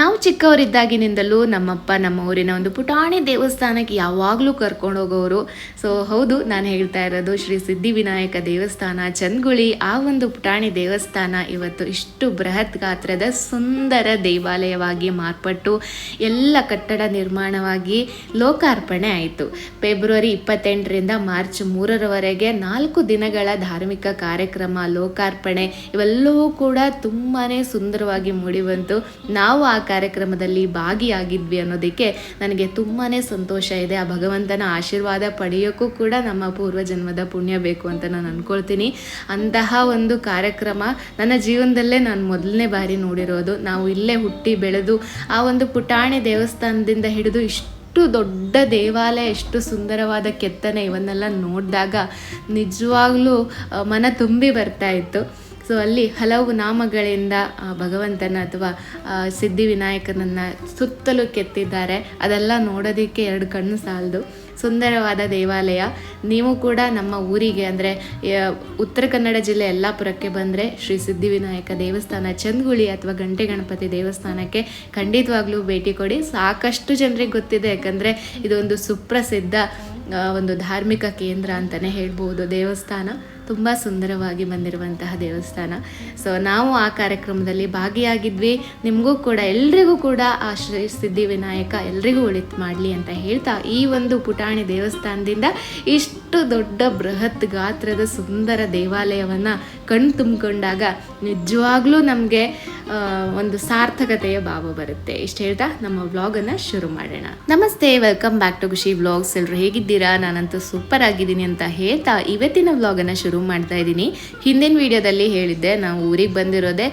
ನಾವು ಚಿಕ್ಕವರಿದ್ದಾಗಿನಿಂದಲೂ ನಮ್ಮಪ್ಪ ನಮ್ಮ ಊರಿನ ಒಂದು ಪುಟಾಣಿ ದೇವಸ್ಥಾನಕ್ಕೆ ಯಾವಾಗಲೂ ಕರ್ಕೊಂಡು ಹೋಗೋರು ಸೊ ಹೌದು, ನಾನು ಹೇಳ್ತಾ ಇರೋದು, ಶ್ರೀ ಸಿದ್ಧಿವಿನಾಯಕ ದೇವಸ್ಥಾನ, ಚಂದ್ಗುಳಿ, ಆ ಒಂದು ಪುಟಾಣಿ ದೇವಸ್ಥಾನ ಇವತ್ತು ಇಷ್ಟು ಬೃಹತ್ ಗಾತ್ರದ ಸುಂದರ ದೇವಾಲಯವಾಗಿ ಮಾರ್ಪಟ್ಟು ಎಲ್ಲ ಕಟ್ಟಡ ನಿರ್ಮಾಣವಾಗಿ ಲೋಕಾರ್ಪಣೆ ಆಯಿತು. ಫೆಬ್ರವರಿ ಇಪ್ಪತ್ತೆಂಟರಿಂದ ಮಾರ್ಚ್ ಮೂರರವರೆಗೆ ನಾಲ್ಕು ದಿನಗಳ ಧಾರ್ಮಿಕ ಕಾರ್ಯಕ್ರಮ, ಲೋಕಾರ್ಪಣೆ, ಇವೆಲ್ಲವೂ ಕೂಡ ತುಂಬಾ ಸುಂದರವಾಗಿ ಮೂಡಿಬಂತು ನಾವು ಆ ಕಾರ್ಯಕ್ರಮದಲ್ಲಿ ಭಾಗಿಯಾಗಿದ್ವಿ ಅನ್ನೋದಕ್ಕೆ ನನಗೆ ತುಂಬಾ ಸಂತೋಷ ಇದೆ. ಆ ಭಗವಂತನ ಆಶೀರ್ವಾದ ಪಡೆಯೋಕ್ಕೂ ಕೂಡ ನಮ್ಮ ಪೂರ್ವಜನ್ಮದ ಪುಣ್ಯ ಬೇಕು ಅಂತ ನಾನು ಅಂದ್ಕೊಳ್ತೀನಿ ಅಂತಹ ಒಂದು ಕಾರ್ಯಕ್ರಮ ನನ್ನ ಜೀವನದಲ್ಲೇ ನಾನು ಮೊದಲನೇ ಬಾರಿ ನೋಡಿರೋದು. ನಾವು ಇಲ್ಲೇ ಹುಟ್ಟಿ ಬೆಳೆದು ಆ ಒಂದು ಪುಟಾಣಿ ದೇವಸ್ಥಾನದಿಂದ ಹಿಡಿದು ಇಷ್ಟು ಎಷ್ಟು ದೊಡ್ಡ ದೇವಾಲಯ, ಎಷ್ಟು ಸುಂದರವಾದ ಕೆತ್ತನೆ ಇವನ್ನೆಲ್ಲ ನೋಡಿದಾಗ ನಿಜವಾಗ್ಲೂ ಮನ ತುಂಬಿ ಬರ್ತಾ ಇತ್ತು. ಸೊ ಅಲ್ಲಿ ಹಲವು ನಾಮಗಳಿಂದ ಭಗವಂತನ ಅಥವಾ ಸಿದ್ಧಿ ಸಿದ್ಧಿವಿನಾಯಕನನ್ನು ಸುತ್ತಲೂ ಕೆತ್ತಿದ್ದಾರೆ. ಅದೆಲ್ಲ ನೋಡೋದಕ್ಕೆ ಎರಡು ಕಣ್ಣು ಸಾಲದು. ಸುಂದರವಾದ ದೇವಾಲಯ. ನೀವು ಕೂಡ ನಮ್ಮ ಊರಿಗೆ, ಅಂದರೆ ಉತ್ತರ ಕನ್ನಡ ಜಿಲ್ಲೆ ಯಲ್ಲಾಪುರಕ್ಕೆ ಬಂದರೆ, ಶ್ರೀ ಸಿದ್ಧಿವಿನಾಯಕ ದೇವಸ್ಥಾನ, ಚಂದ್ಗುಳಿ ಅಥವಾ ಗಂಟೆ ಗಣಪತಿ ದೇವಸ್ಥಾನಕ್ಕೆ ಖಂಡಿತವಾಗ್ಲೂ ಭೇಟಿ ಕೊಡಿ. ಸಾಕಷ್ಟು ಜನರಿಗೆ ಗೊತ್ತಿದೆ, ಯಾಕಂದರೆ ಇದೊಂದು ಸುಪ್ರಸಿದ್ಧ ಒಂದು ಧಾರ್ಮಿಕ ಕೇಂದ್ರ ಅಂತಲೇ ಹೇಳ್ಬೋದು ದೇವಸ್ಥಾನ. ತುಂಬ ಸುಂದರವಾಗಿ ಬಂದಿರುವಂತಹ ದೇವಸ್ಥಾನ. ಸೊ ನಾವು ಆ ಕಾರ್ಯಕ್ರಮದಲ್ಲಿ ಭಾಗಿಯಾಗಿದ್ವಿ. ನಿಮಗೂ ಕೂಡ, ಎಲ್ರಿಗೂ ಕೂಡ ಆ ಶ್ರೀ ಸಿದ್ಧಿವಿನಾಯಕ ಎಲ್ರಿಗೂ ಒಳಿತು ಮಾಡಲಿ ಅಂತ ಹೇಳ್ತಾ ಈ ಒಂದು ಪುಟಾಣಿ ದೇವಸ್ಥಾನದಿಂದ ಇಷ್ಟು ದೊಡ್ಡ ಬೃಹತ್ ಗಾತ್ರದ ಸುಂದರ ದೇವಾಲಯವನ್ನು ಕಣ್ಣು ತುಂಬಿಕೊಂಡಾಗ ನಿಜವಾಗ್ಲೂ ನಮಗೆ ಒಂದು ಸಾರ್ಥಕತೆಯ ಭಾವ ಬರುತ್ತೆ. ಇಷ್ಟು ಹೇಳ್ತಾ ನಮ್ಮ ವ್ಲಾಗನ್ನು ಶುರು ಮಾಡೋಣ. ನಮಸ್ತೆ, welcome back to Khushi vlogs. ಎಲ್ಲರೂ ಹೇಗಿದ್ದೀರಾ? ನಾನಂತೂ ಸೂಪರ್ ಆಗಿದ್ದೀನಿ ಅಂತ ಹೇಳ್ತಾ ಇವತ್ತಿನ ವ್ಲಾಗನ್ನು ಶುರು ಮಾಡ್ತಾ ಇದ್ದೀನಿ. ಹಿಂದಿನ ವಿಡಿಯೋದಲ್ಲಿ ಹೇಳಿದ್ದೆ, ನಾವು ಊರಿಗೆ ಬಂದಿರೋದೇ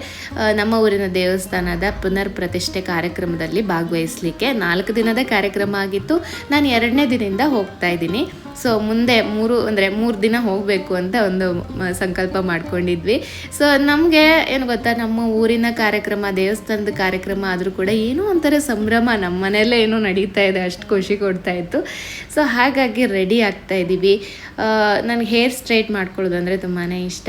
ನಮ್ಮ ಊರಿನ ದೇವಸ್ಥಾನದ ಪುನರ್ ಪ್ರತಿಷ್ಠೆ ಕಾರ್ಯಕ್ರಮದಲ್ಲಿ ಭಾಗವಹಿಸಲಿಕ್ಕೆ ನಾಲ್ಕು ದಿನದ ಕಾರ್ಯಕ್ರಮ ಆಗಿತ್ತು. ನಾನು ಎರಡನೇ ದಿನದಿಂದ ಹೋಗ್ತಾ ಇದ್ದೀನಿ. ಸೊ ಮುಂದೆ ಮೂರು, ಅಂದರೆ ಮೂರು ದಿನ ಹೋಗಬೇಕು ಅಂತ ಒಂದು ಸಂಕಲ್ಪ ಮಾಡ್ಕೊಂಡಿದ್ವಿ. ಸೊ ನಮಗೆ ಏನು ಗೊತ್ತಾ, ನಮ್ಮ ಊರಿನ ಕಾರ್ಯಕ್ರಮ, ದೇವಸ್ಥಾನದ ಕಾರ್ಯಕ್ರಮ ಆದರೂ ಕೂಡ ಏನೋ ಒಂಥರ ಸಂಭ್ರಮ ನಮ್ಮ ಮನೆಯಲ್ಲೇ ಏನೋ ನಡೀತಾ ಇದೆ, ಅಷ್ಟು ಖುಷಿ ಕೊಡ್ತಾ ಇತ್ತು. ಸೊ ಹಾಗಾಗಿ ರೆಡಿ ಆಗ್ತಾ ಇದ್ದೀವಿ ನನಗೆ ಹೇರ್ ಸ್ಟ್ರೈಟ್ ಮಾಡ್ಕೊಳ್ಳೋದು ಅಂದರೆ ತುಂಬಾ ಇಷ್ಟ.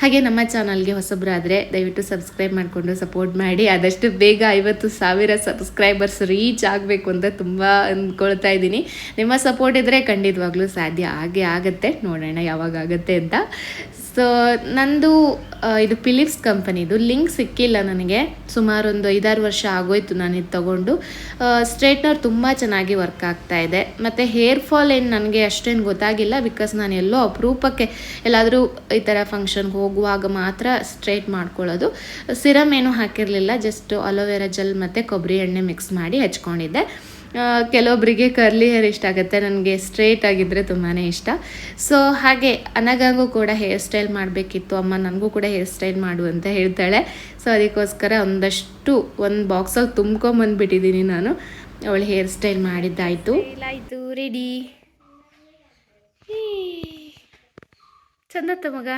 ಹಾಗೆ ನಮ್ಮ ಚಾನಲ್ಗೆ ಹೊಸಬ್ರಾದರೆ ದಯವಿಟ್ಟು ಸಬ್ಸ್ಕ್ರೈಬ್ ಮಾಡಿಕೊಂಡು ಸಪೋರ್ಟ್ ಮಾಡಿ. ಆದಷ್ಟು ಬೇಗ ಐವತ್ತು ಸಾವಿರ ಸಬ್ಸ್ಕ್ರೈಬರ್ಸ್ ರೀಚ್ ಆಗಬೇಕು ಅಂತ ತುಂಬ ಅಂದ್ಕೊಳ್ತಾ ಇದ್ದೀನಿ. ನಿಮ್ಮ ಸಪೋರ್ಟ್ ಇದ್ದರೆ ಖಂಡಿತವಾಗ್ಲೂ ಸಾಧ್ಯ. ಆಗೇ ಆಗುತ್ತೆ. ನೋಡೋಣ ಯಾವಾಗ ಆಗುತ್ತೆ ಅಂತ. ಸೊ ನಂದು ಇದು ಫಿಲಿಪ್ಸ್ ಕಂಪನಿದು ಲಿಂಕ್ ಸಿಕ್ಕಿಲ್ಲ ನನಗೆ. ಸುಮಾರು ಒಂದು ಐದಾರು ವರ್ಷ ಆಗೋಯ್ತು ನಾನು ಇದು ತಗೊಂಡು. ಸ್ಟ್ರೈಟ್ನರ್ ತುಂಬ ಚೆನ್ನಾಗಿ ವರ್ಕ್ ಆಗ್ತಾ ಇದೆ. ಮತ್ತು ಹೇರ್ ಫಾಲ್ ಏನು ನನಗೆ ಅಷ್ಟೇನು ಗೊತ್ತಾಗಿಲ್ಲ ಬಿಕಾಸ್ ನಾನು ಎಲ್ಲೋ ಅಪರೂಪಕ್ಕೆ ಎಲ್ಲಾದರೂ ಈ ಥರ ಫಂಕ್ಷನ್ಗೆ ಹೋಗುವಾಗ ಮಾತ್ರ ಸ್ಟ್ರೈಟ್ ಮಾಡ್ಕೊಳ್ಳೋದು. ಸಿರಮ್ ಏನೂ ಹಾಕಿರಲಿಲ್ಲ ಜಸ್ಟ್ ಅಲೋವೆರಾ ಜೆಲ್ ಮತ್ತು ಕೊಬ್ಬರಿ ಎಣ್ಣೆ ಮಿಕ್ಸ್ ಮಾಡಿ ಹಚ್ಕೊಂಡಿದ್ದೆ. ಕೆಲವೊಬ್ಬರಿಗೆ ಕರ್ಲಿ ಹೇರ್ ಇಷ್ಟ ಆಗುತ್ತೆ. ನನಗೆ ಸ್ಟ್ರೇಟ್ ಆಗಿದ್ದರೆ ತುಂಬಾ ಇಷ್ಟ. ಸೊ ಹಾಗೆ ಅನಗಾಗೂ ಕೂಡ ಹೇರ್ ಸ್ಟೈಲ್ ಮಾಡಬೇಕಿತ್ತು. ಅಮ್ಮ ನನಗೂ ಕೂಡ ಹೇರ್ ಸ್ಟೈಲ್ ಮಾಡು ಅಂತ ಹೇಳ್ತಾಳೆ. ಸೊ ಅದಕ್ಕೋಸ್ಕರ ಒಂದಷ್ಟು, ಒಂದು ಬಾಕ್ಸಲ್ಲಿ ತುಂಬ್ಕೊಂಬಂದ್ಬಿಟ್ಟಿದ್ದೀನಿ ನಾನು. ಅವಳು ಹೇರ್ ಸ್ಟೈಲ್ ಮಾಡಿದ್ದಾಯಿತು. ಆಯಿತು. ರೆಡಿ ಚಂದತ್ತ ಮಗ?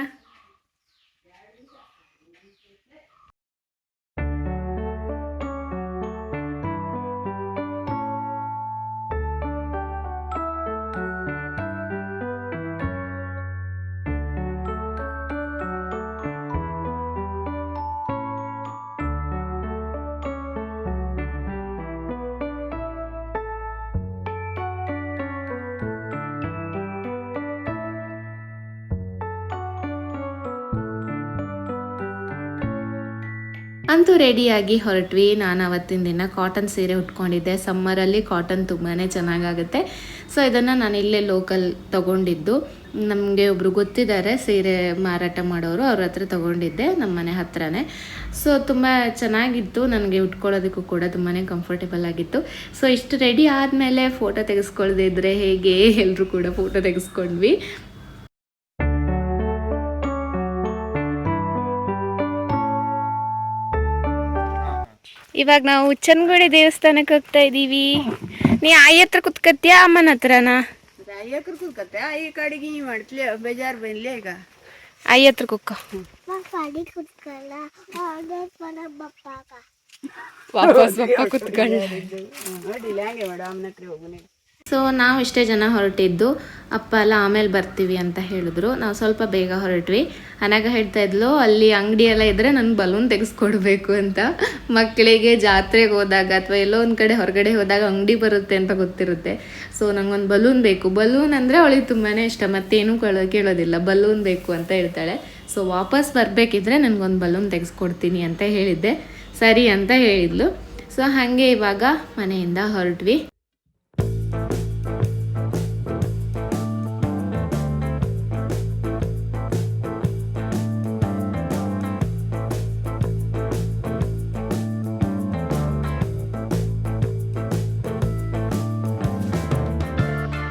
ಅಂತೂ ರೆಡಿಯಾಗಿ ಹೊರಟ್ವಿ. ನಾನು ಅವತ್ತಿನ ದಿನ ಕಾಟನ್ ಸೀರೆ ಉಟ್ಕೊಂಡಿದ್ದೆ. ಸಮ್ಮರಲ್ಲಿ ಕಾಟನ್ ತುಂಬಾ ಚೆನ್ನಾಗಾಗುತ್ತೆ. ಸೊ ಇದನ್ನು ನಾನು ಇಲ್ಲೇ ಲೋಕಲ್ ತೊಗೊಂಡಿದ್ದು. ನಮಗೆ ಒಬ್ರು ಗೊತ್ತಿದ್ದಾರೆ, ಸೀರೆ ಮಾರಾಟ ಮಾಡೋರು. ಅವ್ರ ಹತ್ರ ತೊಗೊಂಡಿದ್ದೆ ನಮ್ಮ ಮನೆ ಹತ್ರನೇ. ಸೊ ತುಂಬ ಚೆನ್ನಾಗಿತ್ತು. ನನಗೆ ಉಟ್ಕೊಳ್ಳೋದಕ್ಕೂ ಕೂಡ ತುಂಬಾ ಕಂಫರ್ಟೇಬಲ್ ಆಗಿತ್ತು. ಸೊ ಇಷ್ಟು ರೆಡಿ ಆದಮೇಲೆ ಫೋಟೋ ತೆಗೆಸ್ಕೊಳ್ದಿದ್ರೆ ಹೇಗೆ? ಎಲ್ಲರೂ ಕೂಡ ಫೋಟೋ ತೆಗೆಸ್ಕೊಂಡ್ವಿ. ಇವಾಗ ನಾವು ಚನ್ನಗುಡಿ ದೇವಸ್ಥಾನಕ್ಕೆ ಹೋಗ್ತಾ ಇದ್ದೀವಿ ನೀ ಆಯಿ ಹತ್ರ ಕುತ್ಕತ್ತೀಯ ಅಮ್ಮನ ಹತ್ರನಾ? ಎಕರ್ ಕುತ್ಕತ್ತೆ ಈ ಕಡೆಗೆ ಈ ಮಾಡ್ತಲೇ ಬೇಜಾರು ಬಂದ್ಲಿ ಈಗ? ಆಯಿ ಹತ್ರ ಕುಕ್ಕ ವಾಪಸ್ ಬಪ್ಪ ಕುತ್ಕೊಂಡು. ಹಂಗೆ ಮಾಡು ಅಮ್ಮನ ಹತ್ರ ಹೋಗುನೆ. ಸೊ ನಾವು ಇಷ್ಟೇ ಜನ ಹೊರಟಿದ್ದು, ಅಪ್ಪ ಎಲ್ಲ ಆಮೇಲೆ ಬರ್ತೀವಿ ಅಂತ ಹೇಳಿದ್ರು. ನಾವು ಸ್ವಲ್ಪ ಬೇಗ ಹೊರಟ್ವಿ. ಅನಾಗ ಹೇಳ್ತಾ ಇದ್ಲು, ಅಲ್ಲಿ ಅಂಗಡಿ ಎಲ್ಲ ಇದ್ರೆ ನನ್ಗೆ ಬಲೂನ್ ತೆಗೆಸ್ಕೊಡ್ಬೇಕು ಅಂತ. ಮಕ್ಕಳಿಗೆ ಜಾತ್ರೆಗೆ ಹೋದಾಗ ಅಥವಾ ಎಲ್ಲೋ ಒಂದು ಕಡೆ ಹೊರಗಡೆ ಹೋದಾಗ ಅಂಗಡಿ ಬರುತ್ತೆ ಅಂತ ಗೊತ್ತಿರುತ್ತೆ. ಸೊ ನಂಗೊಂದು ಬಲೂನ್ ಬೇಕು. ಬಲೂನ್ ಅಂದರೆ ಅವಳಿಗೆ ತುಂಬಾ ಇಷ್ಟ, ಮತ್ತೇನು ಕೇಳೋ, ಕೇಳೋದಿಲ್ಲ. ಬಲೂನ್ ಬೇಕು ಅಂತ ಹೇಳ್ತಾಳೆ. ಸೊ ವಾಪಸ್ ಬರಬೇಕಿದ್ರೆ ನನಗೊಂದು ಬಲೂನ್ ತೆಗೆಸ್ಕೊಡ್ತೀನಿ ಅಂತ ಹೇಳಿದ್ದೆ. ಸರಿ ಅಂತ ಹೇಳಿದ್ಲು. ಸೊ ಹಾಗೆ ಇವಾಗ ಮನೆಯಿಂದ ಹೊರಟ್ವಿ.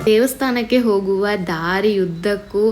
ದೇವಸ್ಥಾನಕ್ಕೆ ಹೋಗುವ ದಾರಿಯುದ್ದಕ್ಕೂ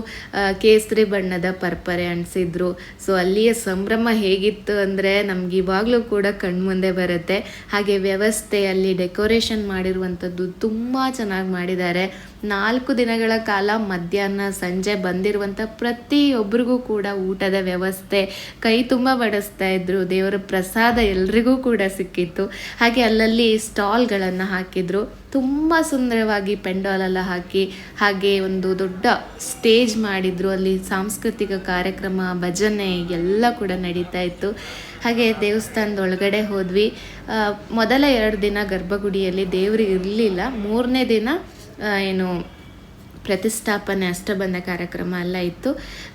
ಕೇಸರಿ ಬಣ್ಣದ ಪರ್ಪರೆ ಅಂಟಿಸಿದ್ರು ಸೊ ಅಲ್ಲಿಯ ಸಂಭ್ರಮ ಹೇಗಿತ್ತು ಅಂದರೆ ನಮ್ಗೆ ಇವಾಗಲೂ ಕೂಡ ಕಣ್ಮುಂದೆ ಬರುತ್ತೆ. ಹಾಗೆ ವ್ಯವಸ್ಥೆ ಅಲ್ಲಿ ಡೆಕೋರೇಷನ್ ಮಾಡಿರುವಂಥದ್ದು ತುಂಬ ಚೆನ್ನಾಗಿ ಮಾಡಿದ್ದಾರೆ. ನಾಲ್ಕು ದಿನಗಳ ಕಾಲ ಮಧ್ಯಾಹ್ನ, ಸಂಜೆ ಬಂದಿರುವಂಥ ಪ್ರತಿಯೊಬ್ಬರಿಗೂ ಕೂಡ ಊಟದ ವ್ಯವಸ್ಥೆ ಕೈ ತುಂಬ ಬಡಿಸ್ತಾ ಇದ್ರು. ದೇವರ ಪ್ರಸಾದ ಎಲ್ರಿಗೂ ಕೂಡ ಸಿಕ್ಕಿತ್ತು. ಹಾಗೆ ಅಲ್ಲಲ್ಲಿ ಸ್ಟಾಲ್ಗಳನ್ನು ಹಾಕಿದ್ರು. ತುಂಬ ಸುಂದರವಾಗಿ ಪೆಂಡಾಲ್ ಎಲ್ಲ ಹಾಕಿ, ಹಾಗೆ ಒಂದು ದೊಡ್ಡ ಸ್ಟೇಜ್ ಮಾಡಿದ್ರು. ಅಲ್ಲಿ ಸಾಂಸ್ಕೃತಿಕ ಕಾರ್ಯಕ್ರಮ, ಭಜನೆ ಎಲ್ಲ ಕೂಡ ನಡೀತಾ ಇತ್ತು. ಹಾಗೆ ದೇವಸ್ಥಾನದ ಒಳಗಡೆ ಹೋದ್ವಿ ಮೊದಲ ಎರಡು ದಿನ ಗರ್ಭಗುಡಿಯಲ್ಲಿ ದೇವರು ಇರಲಿಲ್ಲ. ಮೂರನೇ ದಿನ ಏನು, ಪ್ರತಿಷ್ಠಾಪನೆ ಅಷ್ಟಬಂಧ ಕಾರ್ಯಕ್ರಮ ಎಲ್ಲ ಇತ್ತು.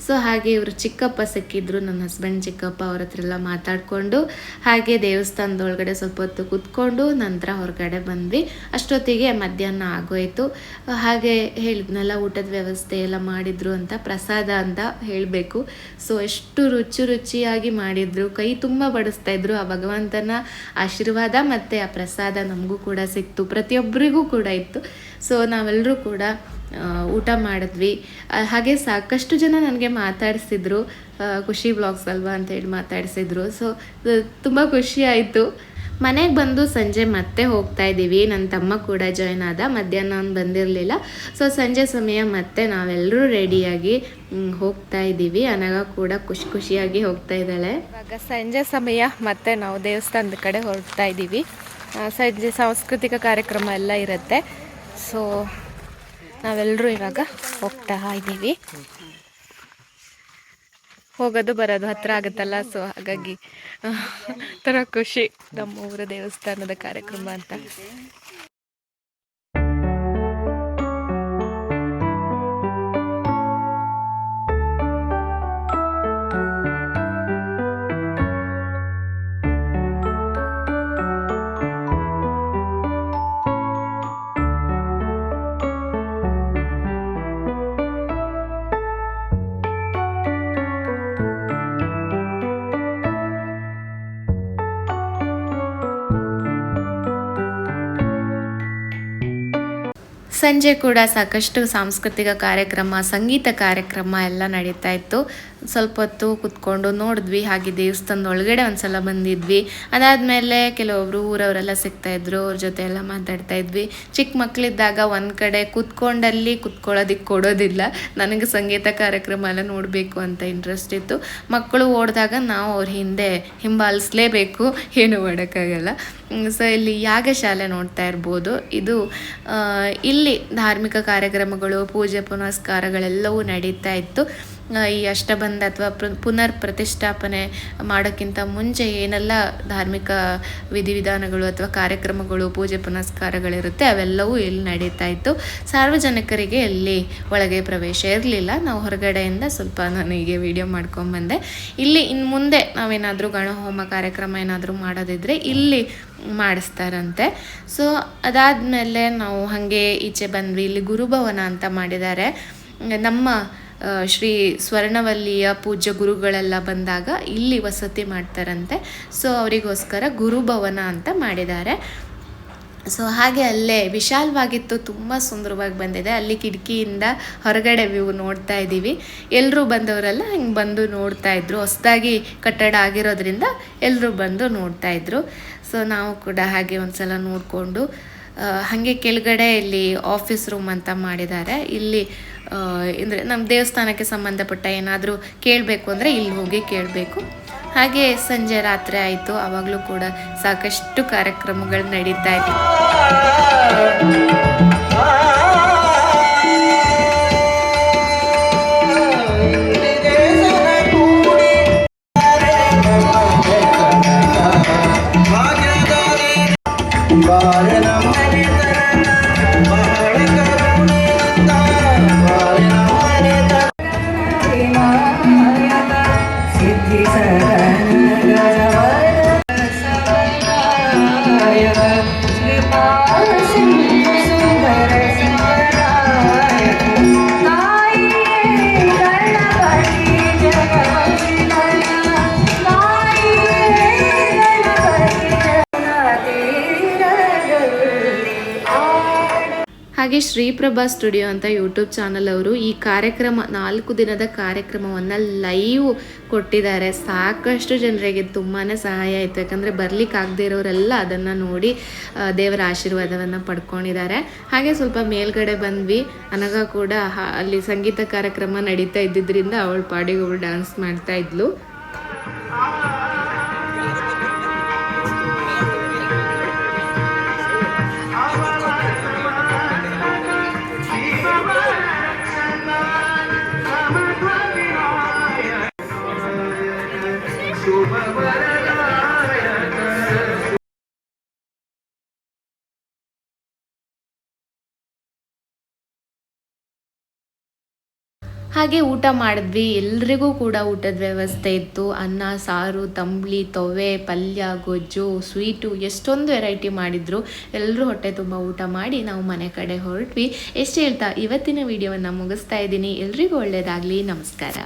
ಸೊ ಹಾಗೆ ಇವರು ಚಿಕ್ಕಪ್ಪ ಸಿಕ್ಕಿದ್ರು, ನನ್ನ ಹಸ್ಬೆಂಡ್ ಚಿಕ್ಕಪ್ಪ ಅವ್ರ ಹತ್ರ ಎಲ್ಲ ಮಾತಾಡಿಕೊಂಡು, ಹಾಗೆ ದೇವಸ್ಥಾನದ ಒಳಗಡೆ ಸ್ವಲ್ಪ ಹೊತ್ತು ಕೂತ್ಕೊಂಡು ನಂತರ ಹೊರಗಡೆ ಬಂದ್ವಿ. ಅಷ್ಟೊತ್ತಿಗೆ ಮಧ್ಯಾಹ್ನ ಆಗೋಯ್ತು. ಹಾಗೆ ಹೇಳಿದ್ನಲ್ಲ, ಊಟದ ವ್ಯವಸ್ಥೆ ಎಲ್ಲ ಮಾಡಿದ್ರು ಅಂತ, ಪ್ರಸಾದ ಅಂತ ಹೇಳಬೇಕು. ಸೊ ಎಷ್ಟು ರುಚಿ ರುಚಿಯಾಗಿ ಮಾಡಿದ್ರು. ಕೈ ತುಂಬ ಬಡಿಸ್ತಾ ಇದ್ರು. ಆ ಭಗವಂತನ ಆಶೀರ್ವಾದ ಮತ್ತು ಆ ಪ್ರಸಾದ ನಮಗೂ ಕೂಡ ಸಿಕ್ತು. ಪ್ರತಿಯೊಬ್ಬರಿಗೂ ಕೂಡ ಇತ್ತು. ಸೊ ನಾವೆಲ್ಲರೂ ಕೂಡ ಊಟ ಮಾಡಿದ್ವಿ. ಹಾಗೆ ಸಾಕಷ್ಟು ಜನ ನನಗೆ ಮಾತಾಡಿಸಿದ್ರು. ಖುಷಿ ಬ್ಲಾಗ್ಸ್ ಅಲ್ವಾ ಅಂತ ಹೇಳಿ ಮಾತಾಡಿಸಿದ್ರು. ಸೊ ತುಂಬ ಖುಷಿ ಆಯಿತು. ಮನೆಗೆ ಬಂದು ಸಂಜೆ ಮತ್ತೆ ಹೋಗ್ತಾ ಇದ್ದೀವಿ. ನನ್ನ ತಮ್ಮ ಕೂಡ ಜಾಯ್ನ್ ಆದ. ಮಧ್ಯಾಹ್ನ ಅವ್ನು ಬಂದಿರಲಿಲ್ಲ. ಸೊ ಸಂಜೆ ಸಮಯ ಮತ್ತೆ ನಾವೆಲ್ಲರೂ ರೆಡಿಯಾಗಿ ಹೋಗ್ತಾ ಇದ್ದೀವಿ. ಅನಗ ಕೂಡ ಖುಷಿ ಖುಷಿಯಾಗಿ ಹೋಗ್ತಾ ಇದ್ದಾಳೆ. ಇವಾಗ ಸಂಜೆ ಸಮಯ ಮತ್ತೆ ನಾವು ದೇವಸ್ಥಾನದ ಕಡೆ ಹೊರಡ್ತಾ ಇದ್ದೀವಿ. ಸಂಜೆ ಸಾಂಸ್ಕೃತಿಕ ಕಾರ್ಯಕ್ರಮ ಎಲ್ಲ ಇರುತ್ತೆ. ಸೊ ನಾವೆಲ್ಲರೂ ಇವಾಗ ಹೋಗ್ತಾ ಇದ್ದೀವಿ. ಹೋಗೋದು ಬರೋದು ಹತ್ರ ಆಗುತ್ತಲ್ಲ ಸೊ ಹಾಗಾಗಿ ಥರ ಖುಷಿ. ನಮ್ಮ ಊರ ದೇವಸ್ಥಾನದ ಕಾರ್ಯಕ್ರಮ ಅಂತ. ಸಂಜೆ ಕೂಡ ಸಾಕಷ್ಟು ಸಾಂಸ್ಕೃತಿಕ ಕಾರ್ಯಕ್ರಮ ಸಂಗೀತ ಕಾರ್ಯಕ್ರಮ ಎಲ್ಲ ನಡೀತಾ ಇತ್ತು. ಸ್ವಲ್ಪ ಹೊತ್ತು ಕುತ್ಕೊಂಡು ನೋಡಿದ್ವಿ. ಹಾಗೆ ದೇವಸ್ಥಾನದ ಒಳಗಡೆ ಒಂದ್ಸಲ ಬಂದಿದ್ವಿ. ಅದಾದಮೇಲೆ ಕೆಲವೊಬ್ರು ಊರವರೆಲ್ಲ ಸಿಗ್ತಾ ಇದ್ರು. ಅವ್ರ ಜೊತೆ ಎಲ್ಲ ಮಾತಾಡ್ತಾ ಇದ್ವಿ. ಚಿಕ್ಕ ಮಕ್ಕಳಿದ್ದಾಗ ಒಂದು ಕಡೆ ಕುತ್ಕೊಂಡಲ್ಲಿ ಕುತ್ಕೊಳ್ಳೋದಕ್ಕೆ ಕೊಡೋದಿಲ್ಲ. ನನಗೆ ಸಂಗೀತ ಕಾರ್ಯಕ್ರಮ ಎಲ್ಲ ನೋಡಬೇಕು ಅಂತ ಇಂಟ್ರೆಸ್ಟ್ ಇತ್ತು. ಮಕ್ಕಳು ಓಡಿದಾಗ ನಾವು ಅವ್ರ ಹಿಂದೆ ಹಿಂಬಾಲಿಸ್ಲೇಬೇಕು. ಏನು ಮಾಡೋಕ್ಕಾಗಲ್ಲ. ಸೊ ಇಲ್ಲಿ ಯಾಗಶಾಲೆ ನೋಡ್ತಾ ಇರ್ಬೋದು. ಇದು ಇಲ್ಲಿ ಧಾರ್ಮಿಕ ಕಾರ್ಯಕ್ರಮಗಳು, ಪೂಜೆ ಪುನಸ್ಕಾರಗಳೆಲ್ಲವೂ ನಡೀತಾ ಇತ್ತು. ಈ ಅಷ್ಟಬಂಧ ಅಥವಾ ಪುನರ್ ಪ್ರತಿಷ್ಠಾಪನೆ ಮಾಡೋಕ್ಕಿಂತ ಮುಂಚೆ ಏನೆಲ್ಲ ಧಾರ್ಮಿಕ ವಿಧಿವಿಧಾನಗಳು ಅಥವಾ ಕಾರ್ಯಕ್ರಮಗಳು, ಪೂಜೆ ಪುನಸ್ಕಾರಗಳಿರುತ್ತೆ, ಅವೆಲ್ಲವೂ ಇಲ್ಲಿ ನಡೀತಾ ಇತ್ತು. ಸಾರ್ವಜನಿಕರಿಗೆ ಇಲ್ಲಿ ಒಳಗೆ ಪ್ರವೇಶ ಇರಲಿಲ್ಲ. ನಾವು ಹೊರಗಡೆಯಿಂದ ಸ್ವಲ್ಪ ನಾನು ಹೀಗೆ ವಿಡಿಯೋ ಮಾಡ್ಕೊಂಬಂದೆ ಇಲ್ಲಿ ಇನ್ನು ಮುಂದೆ ನಾವೇನಾದರೂ ಗಣಹೋಮ ಕಾರ್ಯಕ್ರಮ ಏನಾದರೂ ಮಾಡೋದಿದ್ರೆ ಇಲ್ಲಿ ಮಾಡಿಸ್ತಾರಂತೆ. ಸೊ, ಅದಾದಮೇಲೆ ನಾವು ಹಾಗೆ ಈಚೆ ಬಂದ್ವಿ. ಇಲ್ಲಿ ಗುರುಭವನ ಅಂತ ಮಾಡಿದ್ದಾರೆ. ನಮ್ಮ ಶ್ರೀ ಸ್ವರ್ಣವಲ್ಲಿಯ ಪೂಜ್ಯ ಗುರುಗಳೆಲ್ಲ ಬಂದಾಗ ಇಲ್ಲಿ ವಸತಿ ಮಾಡ್ತಾರಂತೆ. ಸೊ ಅವರಿಗೋಸ್ಕರ ಗುರುಭವನ ಅಂತ ಮಾಡಿದ್ದಾರೆ. ಸೊ ಹಾಗೆ ಅಲ್ಲೇ ವಿಶಾಲವಾಗಿತ್ತು, ತುಂಬ ಸುಂದರವಾಗಿ ಬಂದಿದೆ. ಅಲ್ಲಿ ಕಿಟಕಿಯಿಂದ ಹೊರಗಡೆ ವ್ಯೂ ನೋಡ್ತಾ ಇದ್ದೀವಿ. ಎಲ್ಲರೂ ಬಂದವರೆಲ್ಲ ಹಿಂಗೆ ಬಂದು ನೋಡ್ತಾ ಇದ್ರು. ಹೊಸದಾಗಿ ಕಟ್ಟಡ ಆಗಿರೋದ್ರಿಂದ ಎಲ್ಲರೂ ಬಂದು ನೋಡ್ತಾ ಇದ್ರು. ಸೊ ನಾವು ಕೂಡ ಹಾಗೆ ಒಂದ್ಸಲ ನೋಡಿಕೊಂಡು ಹಾಗೆ ಕೆಳಗಡೆ ಇಲ್ಲಿ ಆಫೀಸ್ ರೂಮ್ ಅಂತ ಮಾಡಿದ್ದಾರೆ. ಇಲ್ಲಿ ಅಂದರೆ ನಮ್ಮ ದೇವಸ್ಥಾನಕ್ಕೆ ಸಂಬಂಧಪಟ್ಟ ಏನಾದರೂ ಕೇಳಬೇಕು ಅಂದರೆ ಇಲ್ಲಿ ಹೋಗಿ ಕೇಳಬೇಕು. ಹಾಗೆ ಸಂಜೆ ರಾತ್ರಿ ಆಯಿತು ಆವಾಗಲೂ ಕೂಡ ಸಾಕಷ್ಟು ಕಾರ್ಯಕ್ರಮಗಳು ನಡೀತಾ ಇತ್ತು ಹಾಗೆ ಶ್ರೀಪ್ರಭಾ ಸ್ಟುಡಿಯೋ ಅಂತ ಯೂಟ್ಯೂಬ್ ಚಾನಲ್ ಅವರು ಈ ಕಾರ್ಯಕ್ರಮ, ನಾಲ್ಕು ದಿನದ ಕಾರ್ಯಕ್ರಮವನ್ನು ಲೈವ್ ಕೊಟ್ಟಿದ್ದಾರೆ. ಸಾಕಷ್ಟು ಜನರಿಗೆ ತುಂಬಾ ಸಹಾಯ ಆಯಿತು. ಯಾಕಂದರೆ ಬರ್ಲಿಕ್ಕೆ ಆಗದೇ ಇರೋರೆಲ್ಲ ಅದನ್ನು ನೋಡಿ ದೇವರ ಆಶೀರ್ವಾದವನ್ನು ಪಡ್ಕೊಂಡಿದ್ದಾರೆ. ಹಾಗೆ ಸ್ವಲ್ಪ ಮೇಲ್ಗಡೆ ಬಂದ್ವಿ. ಅನಗ ಕೂಡ ಅಲ್ಲಿ ಸಂಗೀತ ಕಾರ್ಯಕ್ರಮ ನಡೀತಾ ಇದ್ದಿದ್ದರಿಂದ ಅವಳ ಪಾಡಿಗೆ ಅವಳು ಡ್ಯಾನ್ಸ್ ಮಾಡ್ತಾ ಇದ್ಲು. ಹಾಗೆ ಊಟ ಮಾಡಿದ್ವಿ. ಎಲ್ರಿಗೂ ಕೂಡ ಊಟದ ವ್ಯವಸ್ಥೆ ಇತ್ತು. ಅನ್ನ, ಸಾರು, ತಂಬ್ಳಿ, ತೊವೆ, ಪಲ್ಯ, ಗೊಜ್ಜು, ಸ್ವೀಟು ಎಷ್ಟೊಂದು ವೆರೈಟಿ ಮಾಡಿದ್ರು. ಎಲ್ಲರೂ ಹೊಟ್ಟೆ ತುಂಬ ಊಟ ಮಾಡಿ ನಾವು ಮನೆ ಕಡೆ ಹೊರಟ್ವಿ. ಎಷ್ಟು ಹೇಳ್ತಾ ಇವತ್ತಿನ ವಿಡಿಯೋವನ್ನು ಮುಗಿಸ್ತಾ ಇದ್ದೀನಿ. ಎಲ್ರಿಗೂ ಒಳ್ಳೆಯದಾಗಲಿ ನಮಸ್ಕಾರ.